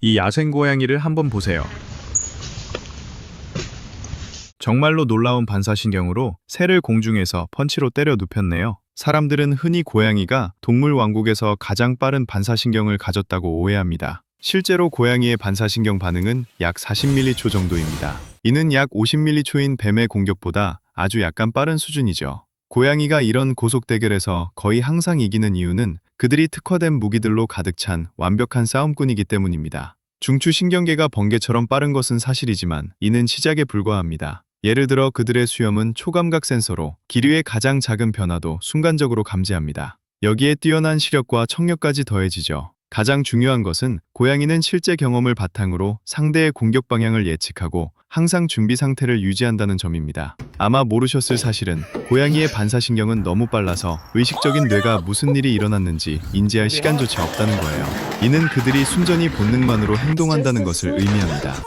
이 야생 고양이를 한번 보세요. 정말로 놀라운 반사신경으로 새를 공중에서 펀치로 때려 눕혔네요. 사람들은 흔히 고양이가 동물 왕국에서 가장 빠른 반사신경을 가졌다고 오해합니다. 실제로 고양이의 반사신경 반응은 약 40m초 정도입니다. 이는 약 50m초인 뱀의 공격보다 아주 약간 빠른 수준이죠. 고양이가 이런 고속 대결에서 거의 항상 이기는 이유는 그들이 특화된 무기들로 가득 찬 완벽한 싸움꾼이기 때문입니다. 중추 신경계가 번개처럼 빠른 것은 사실이지만 이는 시작에 불과합니다. 예를 들어 그들의 수염은 초감각 센서로 기류의 가장 작은 변화도 순간적으로 감지합니다. 여기에 뛰어난 시력과 청력까지 더해지죠. 가장 중요한 것은 고양이는 실제 경험을 바탕으로 상대의 공격 방향을 예측하고 항상 준비 상태를 유지한다는 점입니다. 아마 모르셨을 사실은 고양이의 반사신경은 너무 빨라서 의식적인 뇌가 무슨 일이 일어났는지 인지할 시간조차 없다는 거예요. 이는 그들이 순전히 본능만으로 행동한다는 것을 의미합니다.